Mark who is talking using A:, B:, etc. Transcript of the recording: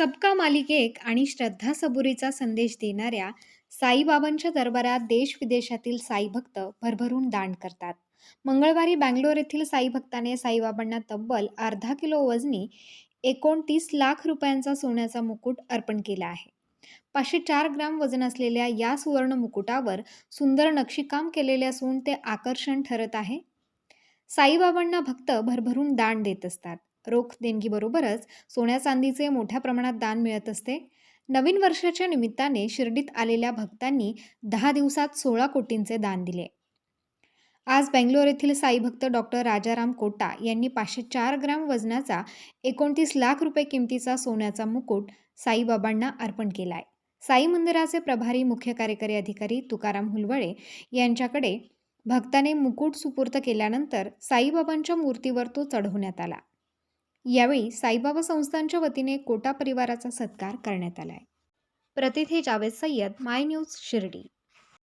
A: सबका मालिक एक आणि श्रद्धा सबुरीचा संदेश देणाऱ्या साईबाबांच्या दरबारात देश विदेशातील साईभक्त भरभरून दान करतात. मंगळवारी बँगलोर येथील साईभक्ताने साईबाबांना तब्बल अर्धा किलो वजनी एकोणतीस लाख रुपयांचा सोन्याचा मुकुट अर्पण केला आहे. पाचशे चार ग्राम वजन असलेल्या या सुवर्ण मुकुटावर सुंदर नक्षीकाम केलेले असून ते आकर्षण ठरत आहे. साईबाबांना भक्त भरभरून दान देत असतात. रोख देणगीबरोबरच सोन्या चांदीचे मोठ्या प्रमाणात दान मिळत असते. नवीन वर्षाच्या निमित्ताने शिर्डीत आलेल्या भक्तांनी दहा दिवसात सोळा कोटींचे दान दिले. आज बेंगलोर येथील साई भक्त डॉक्टर राजाराम कोटा यांनी पाचशे चार ग्रॅम वजनाचा एकोणतीस लाख रुपये किमतीचा सोन्याचा मुकुट साईबाबांना अर्पण केला आहे साई मंदिराचे प्रभारी मुख्य कार्यकारी अधिकारी तुकाराम हुलवळे यांच्याकडे भक्ताने मुकुट सुपूर्त केल्यानंतर साईबाबांच्या मूर्तीवर तो चढवण्यात आला. यावेळी साईबाबा संस्थांच्या वतीने कोटा परिवाराचा सत्कार करण्यात आला आहे प्रतिनिधी जावेद सय्यद माय न्यूज शिर्डी.